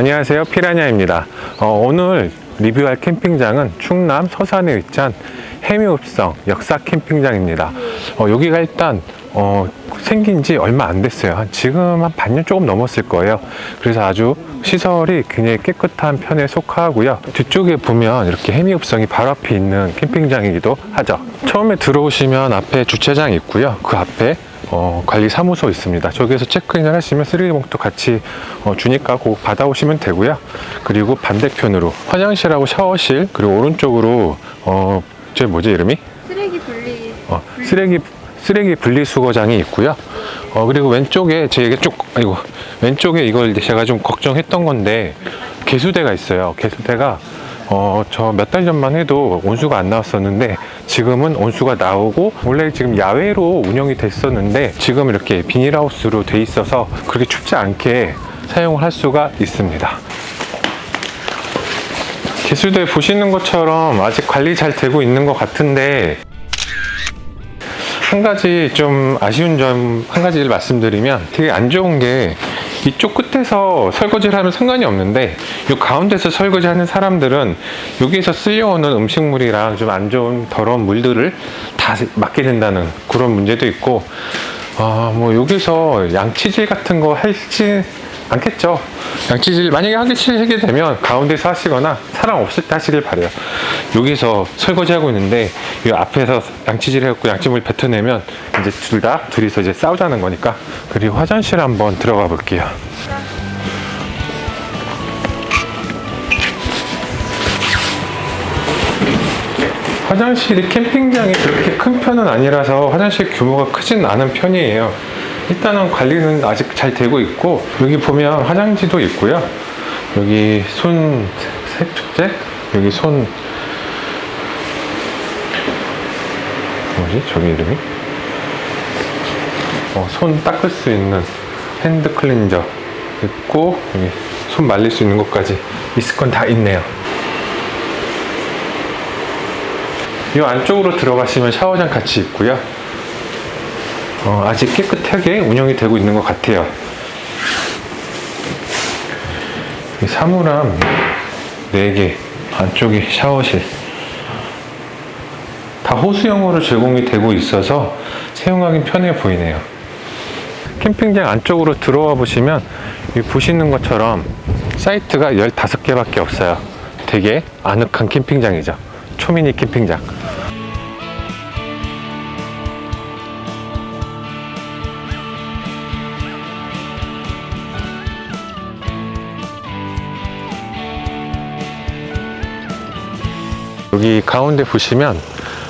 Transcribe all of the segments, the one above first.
안녕하세요. 피라냐입니다. 어, 오늘 리뷰할 캠핑장은 충남 서산에 위치한 해미읍성 역사 캠핑장입니다. 어, 여기가 일단 어, 생긴 지 얼마 안 됐어요. 한 지금 한 반년 조금 넘었을 거예요. 그래서 아주 시설이 굉장히 깨끗한 편에 속하고요. 뒤쪽에 보면 이렇게 해미읍성이 바로 앞에 있는 캠핑장이기도 하죠. 처음에 들어오시면 앞에 주차장이 있고요. 그 앞에 어, 관리 사무소 있습니다. 저기에서 체크인을 하시면 쓰레기 봉투 같이 어, 주니까 꼭 받아오시면 되고요. 그리고 반대편으로 화장실하고 샤워실 그리고 오른쪽으로 어, 저 뭐지 이름이? 쓰레기 분리 어, 쓰레기 쓰레기 분리수거장이 있고요. 어, 그리고 왼쪽에 제가 쭉 아이고 왼쪽에 이걸 제가 좀 걱정했던 건데 개수대가 있어요. 개수대가 어, 저 몇 달 전만 해도 온수가 안 나왔었는데 지금은 온수가 나오고 원래 지금 야외로 운영이 됐었는데 지금 이렇게 비닐하우스로 돼 있어서 그렇게 춥지 않게 사용을 할 수가 있습니다. 개수대 보시는 것처럼 아직 관리 잘 되고 있는 것 같은데 한 가지 좀 아쉬운 점 한 가지를 말씀드리면 되게 안 좋은 게 이쪽 끝에서 설거지를 하면 상관이 없는데 이 가운데서 설거지하는 사람들은 여기에서 쓸려오는 음식물이랑 좀 안 좋은 더러운 물들을 다 맡게 된다는 그런 문제도 있고 아뭐 여기서 양치질 같은 거 할지 않겠죠. 양치질 만약에 하게 되면 가운데서 하시거나 사람 없을 때 하시길 바래요. 여기서 설거지 하고 있는데 이 앞에서 양치질 해갖고 양치물 뱉어내면 이제 둘 다 둘이서 이제 싸우자는 거니까 그리고 화장실 한번 들어가 볼게요. 화장실이 캠핑장이 그렇게 큰 편은 아니라서 화장실 규모가 크진 않은 편이에요. 일단은 관리는 아직 잘 되고 있고 여기 보면 화장지도 있고요. 여기 손 세척제, 여기 손 뭐지? 저기 이름이? 어, 손 닦을 수 있는 핸드 클렌저 있고 여기 손 말릴 수 있는 것까지 있을 건 다 있네요. 이 안쪽으로 들어가시면 샤워장 같이 있고요. 어, 아직 깨끗하게 운영이 되고 있는 것 같아요. 이 사물함 4개, 안쪽이 샤워실. 다 호수용으로 제공이 되고 있어서 사용하기 편해 보이네요. 캠핑장 안쪽으로 들어와 보시면 이 보시는 것처럼 사이트가 15개밖에 없어요. 되게 아늑한 캠핑장이죠. 초미니 캠핑장. 여기 가운데 보시면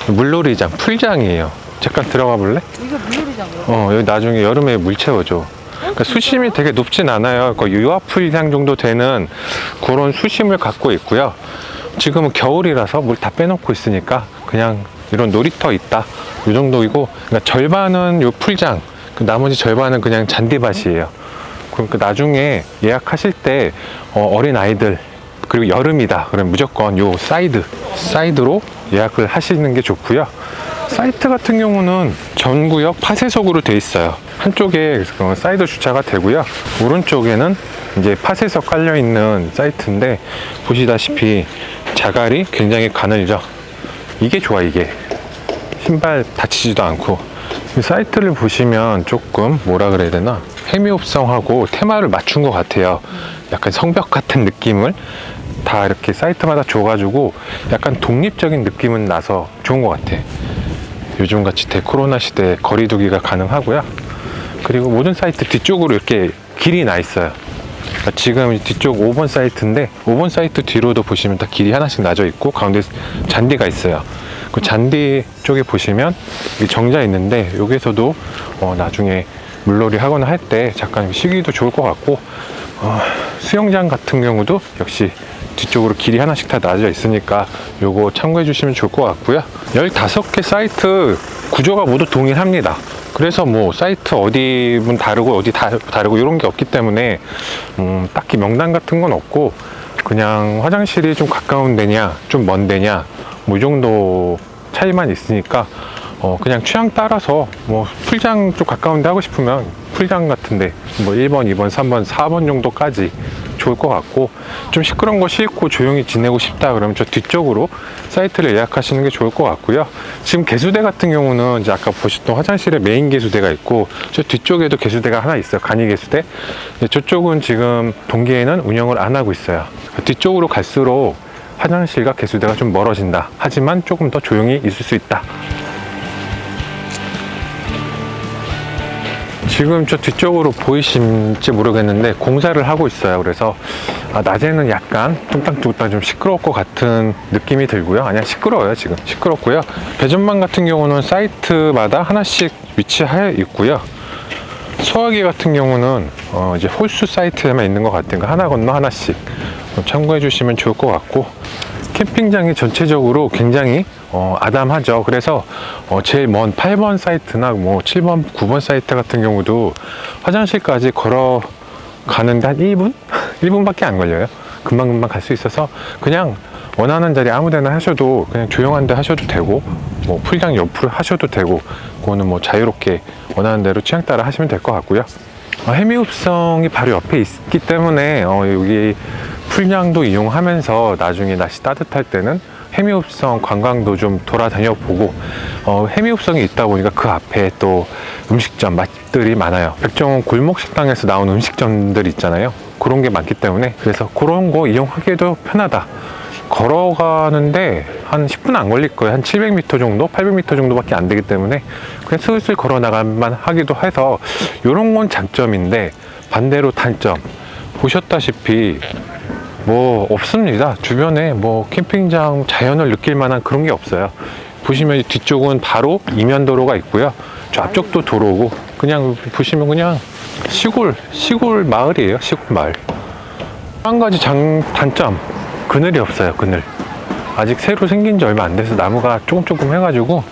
물놀이장, 풀장이에요. 잠깐 들어가 볼래? 이거 물놀이장이요? 어, 여기 나중에 여름에 물 채워줘. 그러니까 수심이 되게 높진 않아요. 그 유아풀장 정도 되는 그런 수심을 갖고 있고요. 지금은 겨울이라서 물 다 빼놓고 있으니까 그냥 이런 놀이터 있다. 이 정도이고, 그러니까 절반은 요 풀장, 그 나머지 절반은 그냥 잔디밭이에요. 그러니까 나중에 예약하실 때 어, 린 아이들 그리고 여름이다. 그러면 무조건 요 사이드, 사이드로 예약을 하시는 게 좋고요. 사이트 같은 경우는 전구역 파쇄석으로 돼 있어요. 한쪽에 그 사이드 주차가 되고요. 오른쪽에는 이제 파쇄석 깔려 있는 사이트인데 보시다시피 자갈이 굉장히 가늘죠. 이게 좋아 이게 신발 다치지도 않고 이 사이트를 보시면 조금 뭐라 그래야 되나 해미옵성하고 테마를 맞춘 것 같아요. 약간 성벽 같은 느낌을 다 이렇게 사이트마다 줘가지고 약간 독립적인 느낌은 나서 좋은 것 같아. 요즘 같이 대코로나 시대에 거리두기가 가능하고요. 그리고 모든 사이트 뒤쪽으로 이렇게 길이 나 있어요. 그러니까 지금 뒤쪽 5번 사이트인데 5번 사이트 뒤로도 보시면 다 길이 하나씩 나져 있고 가운데 잔디가 있어요. 그 잔디 쪽에 보시면 이 정자 있는데 여기서도 어, 나중에 물놀이 하거나 할 때 잠깐 쉬기도 좋을 것 같고 어, 수영장 같은 경우도 역시 뒤쪽으로 길이 하나씩 다 나져 있으니까 요거 참고해 주시면 좋을 것 같고요. 15개 사이트 구조가 모두 동일합니다. 그래서 뭐 사이트 어디는 다르고 어디 다, 다르고 이런 게 없기 때문에 음, 딱히 명단 같은 건 없고 그냥 화장실이 좀 가까운 데냐 좀 먼 데냐 뭐 이 정도 차이만 있으니까 어, 그냥 취향 따라서 뭐 풀장 좀 가까운 데 하고 싶으면 풀장 같은데 뭐 1번, 2번, 3번, 4번 정도까지 좋을 것 같고 좀 시끄러운 거 싫고 조용히 지내고 싶다 그러면 저 뒤쪽으로 사이트를 예약하시는 게 좋을 것 같고요. 지금 개수대 같은 경우는 이제 아까 보셨던 화장실에 메인 개수대가 있고 저 뒤쪽에도 개수대가 하나 있어요. 간이 개수대. 저쪽은 지금 동계에는 운영을 안 하고 있어요. 뒤쪽으로 갈수록 화장실과 개수대가 좀 멀어진다. 하지만 조금 더 조용히 있을 수 있다. 지금 저 뒤쪽으로 보이실지 모르겠는데 공사를 하고 있어요. 그래서 아, 낮에는 약간 뚱땅뚱땅 좀 시끄러울 것 같은 느낌이 들고요. 아니야 시끄러워요 지금 시끄럽고요. 배전망 같은 경우는 사이트마다 하나씩 위치하여 있고요. 소화기 같은 경우는 어, 이제 홀수 사이트에만 있는 것 같은 거 하나 건너 하나씩 참고해 주시면 좋을 것 같고 캠핑장이 전체적으로 굉장히 어, 아담하죠. 그래서 어, 제일 먼 8번 사이트나 뭐 7번, 9번 사이트 같은 경우도 화장실까지 걸어 가는데 한 1분? 1분밖에 안 걸려요. 금방금방 갈 수 있어서 그냥 원하는 자리 아무 데나 하셔도 그냥 조용한 데 하셔도 되고 뭐 풀장 옆으로 하셔도 되고 그거는 뭐 자유롭게 원하는 대로 취향 따라 하시면 될 것 같고요. 어, 해미읍성이 바로 옆에 있기 때문에 어, 여기 풀량도 이용하면서 나중에 날씨 따뜻할 때는 해미읍성 관광도 좀 돌아다녀 보고 어, 해미읍성이 있다 보니까 그 앞에 또 음식점 맛들이 많아요. 백종원 골목 식당에서 나온 음식점들 있잖아요. 그런 게 많기 때문에 그래서 그런 거 이용하기에도 편하다. 걸어가는데 한 10분 안 걸릴 거예요. 한 700m 정도, 800m 정도밖에 안 되기 때문에 그냥 슬슬 걸어 나갈만 하기도 해서 이런 건 장점인데 반대로 단점 보셨다시피 뭐 없습니다. 주변에 뭐 캠핑장 자연을 느낄 만한 그런 게 없어요. 보시면 이 뒤쪽은 바로 이면 도로가 있고요. 저 앞쪽도 도로고 그냥 보시면 그냥 시골 시골 마을이에요. 시골 마을. 한 가지 장 단점 그늘이 없어요. 그늘. 아직 새로 생긴 지 얼마 안 돼서 나무가 조금 조금 해가지고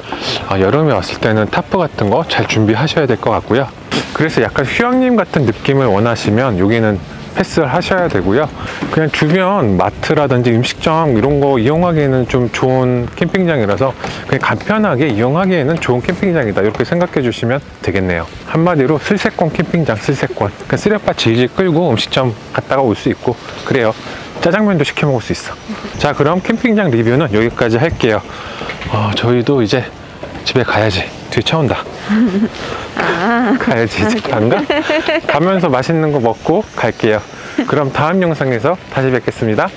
아, 여름에 왔을 때는 타프 같은 거 잘 준비하셔야 될 것 같고요. 그래서 약간 휴양림 같은 느낌을 원하시면 여기는 패스를 하셔야 되고요. 그냥 주변 마트라든지 음식점 이런 거 이용하기에는 좀 좋은 캠핑장이라서 그냥 간편하게 이용하기에는 좋은 캠핑장이다 이렇게 생각해 주시면 되겠네요. 한마디로 슬세권 캠핑장 슬세권. 쓰레빠 질질 끌고 음식점 갔다가 올 수 있고 그래요. 짜장면도 시켜 먹을 수 있어. 자 그럼 캠핑장 리뷰는 여기까지 할게요. 어, 저희도 이제 집에 가야지. 뒤에 차 온다. 가야지 이제 안 가? 가면서 맛있는 거 먹고 갈게요. 그럼 다음 영상에서 다시 뵙겠습니다.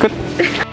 끝.